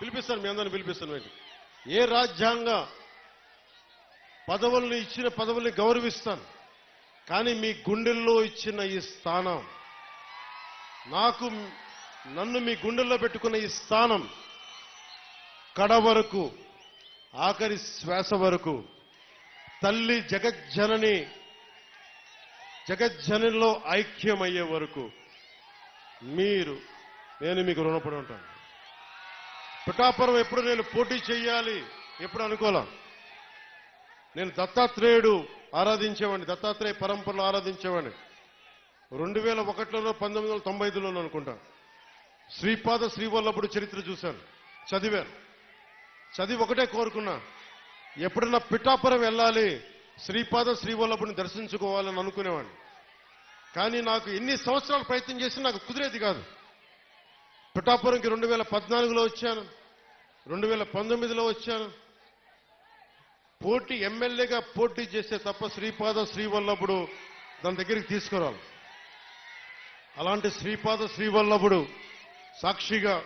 పిలిపిస్తాను మీ అందరిని పిలిపిస్తాను మీకు ఏ రాజ్యాంగ పదవుల్ని ఇచ్చిన పదవుల్ని గౌరవిస్తాను కానీ మీ గుండెల్లో ఇచ్చిన ఈ స్థానం నాకు నన్ను మీ గుండెల్లో పెట్టుకున్న ఈ స్థానం కడ వరకు ఆఖరి శ్వాస వరకు తల్లి జగజ్జనని జగజ్జనంలో ఐక్యమయ్యే వరకు మీరు నేను మీకు రుణపడి ఉంటాను. పిఠాపురం ఎప్పుడు నేను పోటీ చేయాలి ఎప్పుడు అనుకోలే? నేను దత్తాత్రేయుడు ఆరాధించేవాడిని దత్తాత్రేయ పరంపరలో ఆరాధించేవాడిని. రెండు వేల ఒకటిలోనో పంతొమ్మిది వందల తొంభై ఐదులోనో అనుకుంటా. శ్రీపాద శ్రీవల్లభుడు చరిత్ర చూశాను. చదివాను. చదివి ఒకటే కోరుకున్నా. ఎప్పుడన్నా పిఠాపురం వెళ్ళాలి శ్రీపాద శ్రీవల్లభుని దర్శించుకోవాలని అనుకునేవాడిని. కానీ నాకు ఎన్ని సంవత్సరాలు ప్రయత్నం చేసి నాకు కుదిరేది కాదు. పిఠాపురంకి రెండు వేల పద్నాలుగులో వచ్చాను. రెండు వేల పంతొమ్మిదిలో వచ్చాను పోటీ ఎమ్మెల్యేగా పోటీ చేస్తే తప్ప శ్రీపాద శ్రీవల్లభుడు దాని దగ్గరికి తీసుకురాలి అలాంటి శ్రీపాద శ్రీవల్లభుడు సాక్షిగా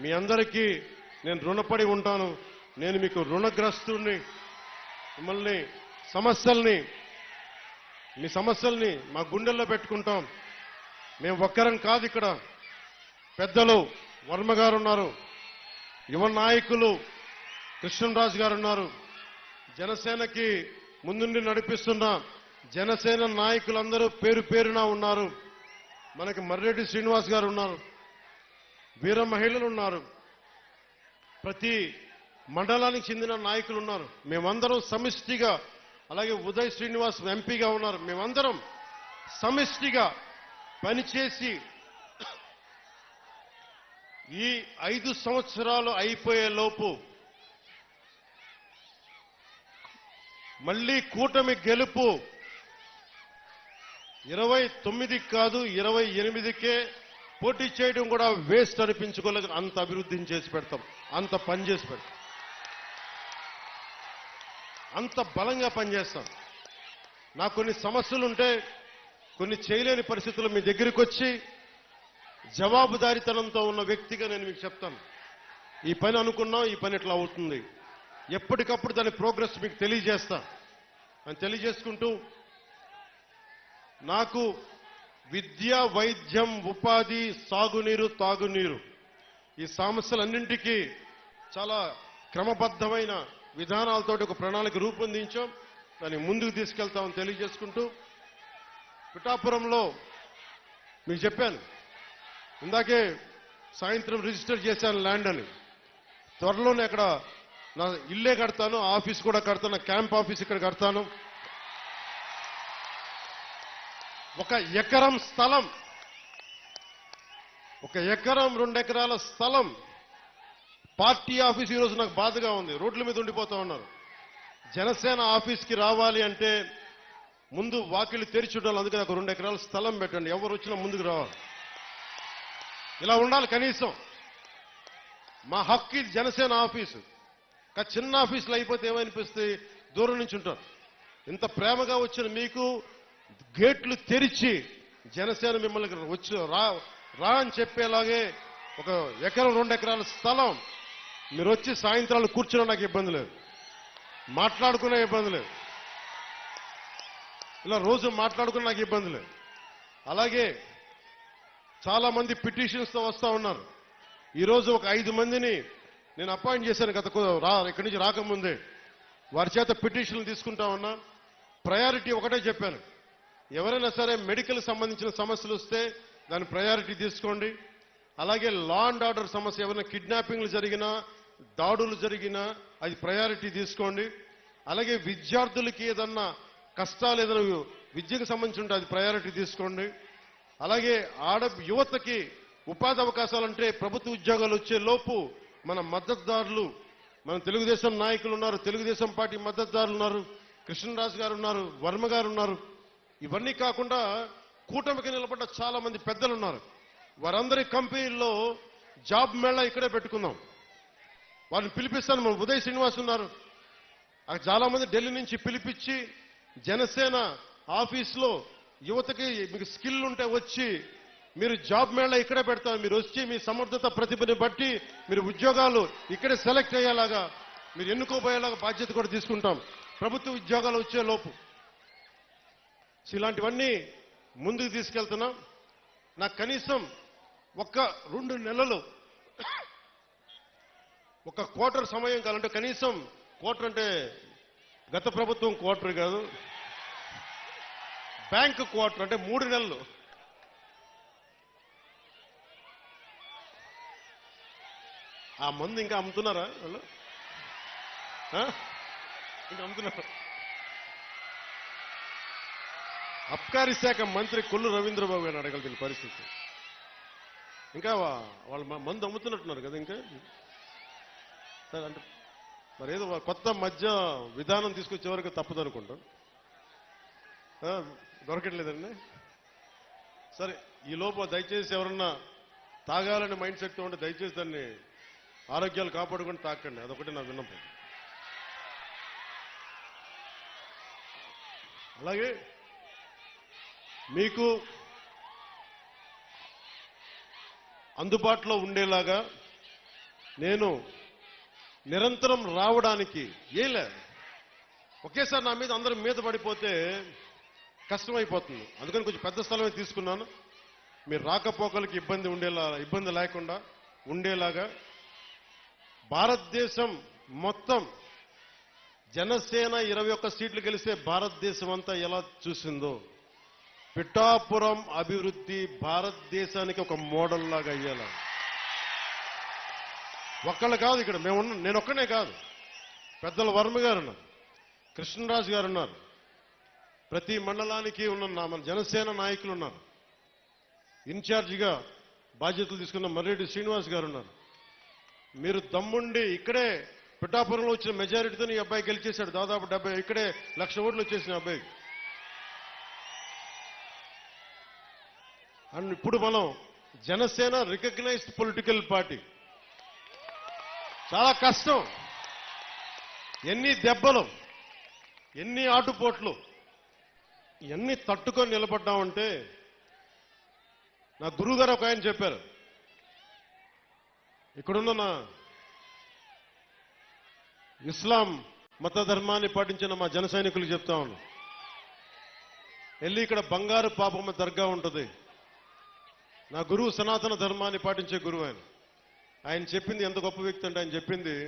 మీ అందరికీ నేను రుణపడి ఉంటాను. నేను మీకు రుణగ్రస్తుడిని మిమ్మల్ని సమస్యల్ని మీ సమస్యల్ని మా గుండెల్లో పెట్టుకుంటాం. మేము ఒక్కరం కాదు ఇక్కడ. పెద్దలు వర్మ గారు ఉన్నారు. యువ నాయకులు కృష్ణరాజు గారు ఉన్నారు. జనసేనకి ముందుండి నడిపిస్తున్న జనసేన నాయకులందరూ పేరు పేరున ఉన్నారు. మనకి మర్రెడ్డి శ్రీనివాస్ గారు ఉన్నారు. వీర మహిళలు ఉన్నారు. ప్రతి మండలానికి చెందిన నాయకులు ఉన్నారు. మేమందరం సమిష్టిగా అలాగే ఉదయ్ శ్రీనివాస్ ఎంపీగా ఉన్నారు. మేమందరం సమిష్టిగా పనిచేసి ఈ ఐదు సంవత్సరాలు అయిపోయే లోపు మళ్ళీ కూటమి గెలుపు ఇరవై తొమ్మిది కాదు ఇరవై ఎనిమిదికే పోటీ చేయడం కూడా వేస్ట్ అనిపించుకోలేదు. అంత అభివృద్ధిని చేసి పెడతాం. అంత పని చేసి పెడతాం. అంత బలంగా పనిచేస్తాం నాకు కొన్ని సమస్యలు ఉంటే కొన్ని చేయలేని పరిస్థితులు మీ దగ్గరికి వచ్చి జవాబుదారీతనంతో ఉన్న వ్యక్తిగా నేను మీకు చెప్తాను. ఈ పని అనుకున్నాం ఈ పని ఇట్లా అవుతుంది. ఎప్పటికప్పుడు దాని ప్రోగ్రెస్ మీకు తెలియజేస్తా. అని తెలియజేసుకుంటూ నాకు విద్య వైద్యం ఉపాధి సాగునీరు తాగునీరు ఈ సమస్యలన్నింటికీ చాలా క్రమబద్ధమైన విధానాలతోటి ఒక ప్రణాళిక రూపొందించాం. దాన్ని ముందుకు తీసుకెళ్తామని తెలియజేసుకుంటూ పిఠాపురంలో మీకు చెప్పాను ఇందాకే సాయంత్రం రిజిస్టర్ చేశాను ల్యాండ్ అని. త్వరలోనే అక్కడ నా ఇల్లే కడతాను ఆఫీస్ కూడా కడతాను క్యాంప్ ఆఫీస్ ఇక్కడ కడతాను. ఒక ఎకరం స్థలం ఒక ఎకరం రెండు ఎకరాల స్థలం. పార్టీ ఆఫీస్ ఈరోజు నాకు బాధగా ఉంది రోడ్ల మీద ఉండిపోతా ఉన్నారు. జనసేన ఆఫీస్కి రావాలి అంటే ముందు వాకిలి తెరిచి ఉండాలి అందుకే నాకు రెండు ఎకరాల స్థలం పెట్టండి. ఎవరు వచ్చినా ముందుకు రావాలి. ఇలా ఉండాలి కనీసం. మా హక్కు ఇది జనసేన ఆఫీసు. చిన్న ఆఫీసులు అయిపోతే ఏమనిపిస్తుంది? దూరం నుంచి ఉంటారు ఇంత ప్రేమగా వచ్చిన మీకు గేట్లు తెరిచి జనసేన మిమ్మల్ని వచ్చి రా రా అని చెప్పేలాగే ఒక ఎకరం రెండు ఎకరాల స్థలం. మీరు వచ్చి సాయంత్రాలు కూర్చున్నా నాకు ఇబ్బంది లేదు. మాట్లాడుకునే ఇబ్బంది లేదు. ఇలా రోజు మాట్లాడుకున్న నాకు ఇబ్బంది లేదు. అలాగే చాలా మంది పిటిషన్స్తో ఉన్నారు. ఈరోజు ఒక ఐదు మందిని నేను అపాయింట్ చేశాను గత రా ఇక్కడి నుంచి రాకముందే. వారి చేత పిటిషన్లు తీసుకుంటా ఉన్నా. ప్రయారిటీ ఒకటే చెప్పాను. ఎవరైనా సరే మెడికల్ సంబంధించిన సమస్యలు వస్తే దాని ప్రయారిటీ తీసుకోండి. అలాగే లా అండ్ ఆర్డర్ సమస్య ఏమైనా కిడ్నాపింగ్లు జరిగినా దాడులు జరిగినా అది ప్రయారిటీ తీసుకోండి. అలాగే విద్యార్థులకి ఏదన్నా కష్టాలు ఏదైనా విద్యకు సంబంధించి ఉంటే అది ప్రయారిటీ తీసుకోండి. అలాగే ఆడ యువతకి ఉపాధి అవకాశాలు అంటే ప్రభుత్వ ఉద్యోగాలు వచ్చే లోపు మన మద్దతుదారులు మన తెలుగుదేశం నాయకులు ఉన్నారు తెలుగుదేశం పార్టీ మద్దతుదారులు ఉన్నారు కృష్ణరాజు గారు ఉన్నారు వర్మ గారు ఉన్నారు. ఇవన్నీ కాకుండా కూటమికి నిలబడ్డ చాలా మంది పెద్దలు ఉన్నారు. వారందరి కంపెనీల్లో జాబ్ మేళా ఇక్కడే పెట్టుకుందాం. వారిని పిలిపిస్తాను. మన ఉదయ్ శ్రీనివాస్ ఉన్నారు. చాలా మంది ఢిల్లీ నుంచి పిలిపించి జనసేన ఆఫీస్లో యువతకి మీకు స్కిల్ ఉంటే వచ్చి మీరు జాబ్ మేళ ఇక్కడే పెడతారు. మీరు వచ్చి మీ సమర్థత ప్రతిభని బట్టి మీరు ఉద్యోగాలు ఇక్కడే సెలెక్ట్ అయ్యేలాగా మీరు ఎన్నుకోబోయేలాగా బాధ్యత కూడా తీసుకుంటాం. ప్రభుత్వ ఉద్యోగాలు వచ్చే లోపు. సో ఇలాంటివన్నీ ముందుకు తీసుకెళ్తున్నాం. నాకు కనీసం ఒక్క రెండు నెలలు ఒక క్వార్టర్ సమయం కావాలంటే కనీసం క్వార్టర్ అంటే గత ప్రభుత్వం క్వార్టర్ కాదు. బ్యాంక్ క్వార్టర్ అంటే మూడు నెలలు. ఆ మందు ఇంకా అమ్ముతున్నారా వాళ్ళు? ఆ? ఇంకా అమ్ముతున్నారు. అబ్కారీ శాఖ మంత్రి కొల్లు రవీంద్రబాబు గారిని దీని పరిస్థితి. ఇంకా వాళ్ళు మందు అమ్ముతున్నట్టున్నారు కదా ఇంకా? సరే అంటే మరి ఏదో కొత్త మధ్య విధానం తీసుకొచ్చే వరకు తప్పదనుకుంటాం. దొరకట్లేదండి. సరే ఈ లోపు దయచేసి ఎవరన్నా తాగాలని మైండ్ సెట్ ఉంటే దయచేసి దాన్ని ఆరోగ్యాలు కాపాడుకొని తాకండి. అదొకటి నా విన్నపం. అలాగే మీకు అందుబాటులో ఉండేలాగా నేను నిరంతరం రావడానికి ఏలే ఒకేసారి నా మీద అందరం మీద పడిపోతే కష్టమైపోతుంది. అందుకని కొంచెం పెద్ద స్థలమే తీసుకున్నాను. మీరు రాకపోకలకి ఇబ్బంది ఉండేలా ఇబ్బంది లేకుండా ఉండేలాగా భారతదేశం మొత్తం జనసేన ఇరవై ఒక్క సీట్లు గెలిస్తే భారతదేశం అంతా ఎలా చూసిందో. పిఠాపురం అభివృద్ధి భారతదేశానికి ఒక మోడల్ లాగా అయ్యేలా. ఒక్కళ్ళు కాదు ఇక్కడ మేము నేను ఒక్కనే కాదు. పెద్దల వర్మ గారు ఉన్నారు కృష్ణరాజు గారు ఉన్నారు. ప్రతి మండలానికి ఉన్న మన జనసేన నాయకులు ఉన్నారు. ఇన్ఛార్జిగా బాధ్యతలు తీసుకున్న మర్రెడ్డి శ్రీనివాస్ గారు ఉన్నారు. మీరు దమ్ముండి ఇక్కడే పిఠాపురంలో వచ్చిన మెజారిటీతో ఈ అబ్బాయి గెలిచేశాడు. దాదాపు డెబ్బై ఇక్కడే లక్ష ఓట్లు వచ్చేసిన అబ్బాయి అండ్ ఇప్పుడు మనం జనసేన రికగ్నైజ్డ్ పొలిటికల్ పార్టీ. చాలా కష్టం. ఎన్ని దెబ్బలు ఎన్ని ఆటుపోట్లు ఇవన్నీ తట్టుకొని నిలబడ్డామంటే నా గురువు గారు ఒక ఆయన చెప్పారు. ఇక్కడున్న నా ఇస్లాం మత ధర్మాన్ని పాటించిన మా జన సైనికులు చెప్తా ఉన్నా. వెళ్ళి ఇక్కడ బంగారు పాపమ్మ దర్గా ఉంటుంది. నా గురువు సనాతన ధర్మాన్ని పాటించే గురువు ఆయన. ఆయన చెప్పింది ఎంత గొప్ప వ్యక్తి అంటే ఆయన చెప్పింది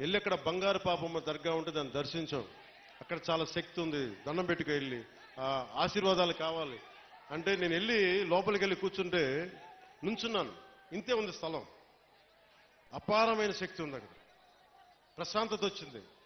వెళ్ళి అక్కడ బంగారు పాపమ్మ దర్గా ఉంటే దాన్ని దర్శించాం. అక్కడ చాలా శక్తి ఉంది. దండం పెట్టుకు వెళ్ళి. ఆశీర్వాదాలు కావాలి. అంటే నేను వెళ్ళి లోపలికి వెళ్ళి కూర్చుంటే నుంచున్నాను. ఇంతే ఉంది స్థలం. అపారమైన శక్తి ఉంది అక్కడ. ప్రశాంతత వచ్చింది.